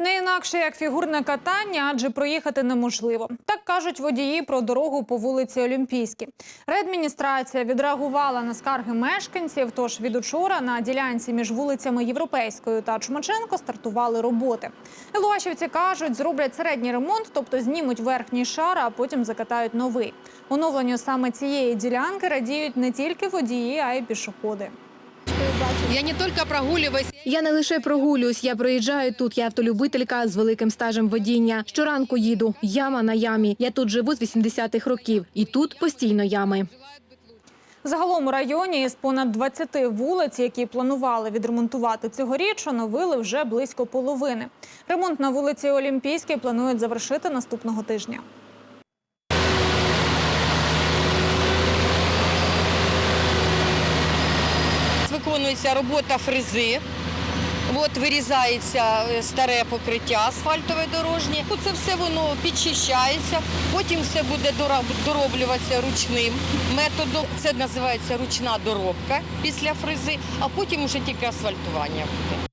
Не інакше як фігурне катання, адже проїхати неможливо. Так кажуть водії про дорогу по вулиці Олімпійській. Реадміністрація відреагувала на скарги мешканців. Тож від учора на ділянці між вулицями Європейською та Чумаченко стартували роботи. Елуашівці кажуть, зроблять середній ремонт, тобто знімуть верхній шар, а потім закатають новий. Оновленню саме цієї ділянки радіють не тільки водії, а й пішоходи. Я не только прогуливаюсь, Я не лише прогулююсь, я проїжджаю тут. Я автолюбителька з великим стажем водіння. Щоранку їду. Яма на ямі. Я тут живу з 80-х років, і тут постійно ями. Загалом у районі із понад 20 вулиць, які планували відремонтувати цьогоріч, оновили вже близько половини. Ремонт на вулиці Олімпійській планують завершити наступного тижня. Виконується робота фрези. От вирізається е, старе покриття асфальтове дорожнє. Ну, Це все воно підчищається, потім все буде дороблюватися ручним методом. Це називається ручна доробка після фрези, а потім вже тільки асфальтування буде.